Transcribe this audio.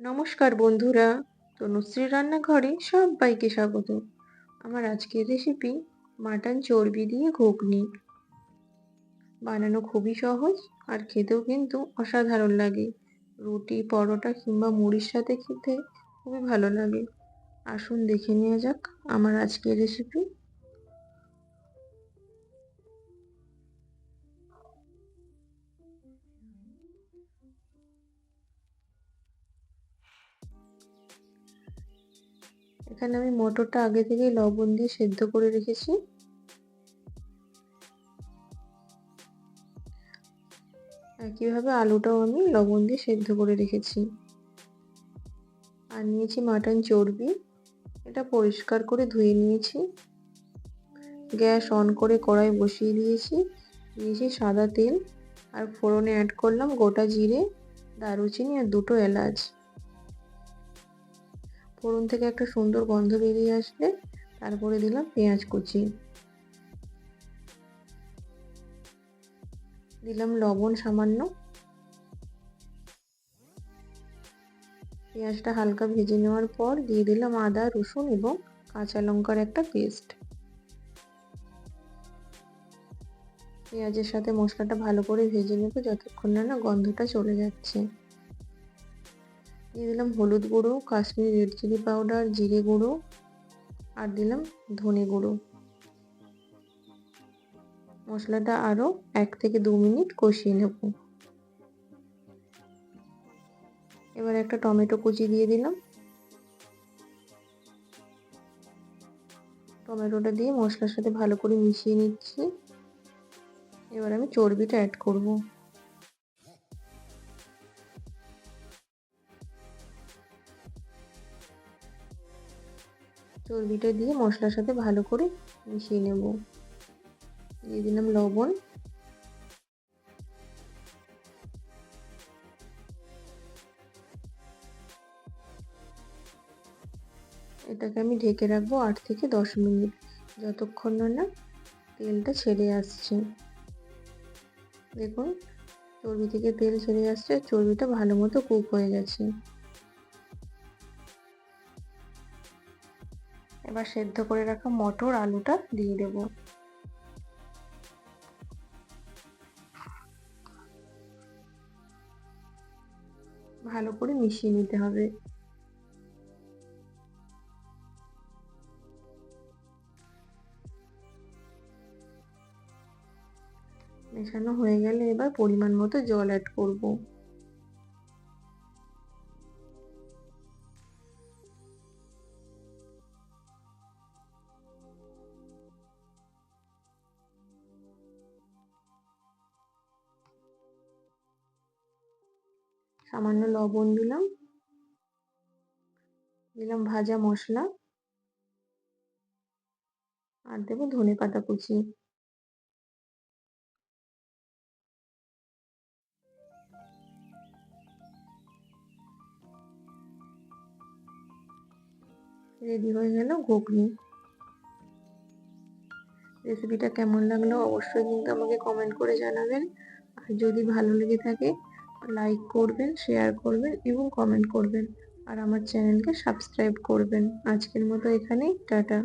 নমস্কার বন্ধুরা তনুশ্রী রান্নাঘরে সবাইকে স্বাগত। আমার আজকের রেসিপি মাটন চর্বি দিয়ে ঘুগনি। বানানো খুবই সহজ আর খেতেও কিন্তু অসাধারণ লাগে। রুটি, পরোটা কিংবা মুড়ির সাথে খেতে খুবই ভালো লাগে। আসুন দেখে নেওয়া যাক আমার আজকের রেসিপি এখানে আমি মটরটা আগে থেকেই লবণ দিয়ে সেদ্ধ করে রেখেছি। একইভাবে আলুটাও আমি লবণ দিয়ে সেদ্ধ করে রেখেছি। আর নিয়েছি মাটন চর্বি। এটা পরিষ্কার করে ধুয়ে নিয়েছি। গ্যাস অন করে কড়াই বসিয়ে দিয়েছি। নিয়েছি সাদা তেল। আর ফোড়নে অ্যাড করলাম গোটা জিরে, দারুচিনি আর দুটো এলাচ। ফোড়ন থেকে একটা সুন্দর গন্ধ বেরিয়ে আসলে তারপরে দিলাম পেঁয়াজ কুচি। দিলাম লবণ সামান্য। পেঁয়াজটা হালকা ভেজে নেওয়ার পর দিয়ে দিলাম আদা, রসুন এবং কাঁচা লঙ্কার একটা পেস্ট। পেঁয়াজের সাথে মশলাটা ভালো করে ভেজে নেব, যতক্ষণ না না গন্ধটা চলে যাচ্ছে। দিয়ে দিলাম হলুদ গুঁড়ো, কাশ্মীরি রেড চিলি পাউডার, জিরে গুঁড়ো আর দিলাম ধনে গুঁড়ো। মশলাটা আরও এক থেকে দু মিনিট কষিয়ে নেব। এবার একটা টমেটো কুচি দিয়ে দিলাম। টমেটোটা দিয়ে মশলার সাথে ভালো করে মিশিয়ে নিচ্ছি। এবার আমি চর্বিটা অ্যাড করব। চর্বিটা দিয়ে মশলার সাথে ভালো করে মিশিয়ে নেব। দিয়ে দিলাম লবণ। এটাকে আমি ঢেকে রাখব আট থেকে দশ মিনিট, যতক্ষণ না তেলটা ছেড়ে আসছে। দেখুন, চর্বি থেকে তেল ছেড়ে আসছে, চর্বিটা ভালো মতো কুক হয়ে গেছে। এবার সেদ্ধ করে রাখা মটর আলুটা দিয়ে দেব। ভালো করে মিশিয়ে নিতে হবে। মেশানো হয়ে গেলে এবার পরিমাণ মতো জল অ্যাড করব। সামান্য লবণ দিলাম। দিলাম ভাজা মশলা। আর দেবো ধনে পাতা কুচি। রেডি হয়ে গেল ঘুগনি। রেসিপিটা কেমন লাগল অবশ্যই কিন্তু আমাকে কমেন্ট করে জানাবেন। আর যদি ভালো লেগে থাকে লাইক করবেন শেয়ার করবেন এবং কমেন্ট করবেন। আর আমার চ্যানেলকে সাবস্ক্রাইব করবেন। আজকের মতো এখানেই, টাটা।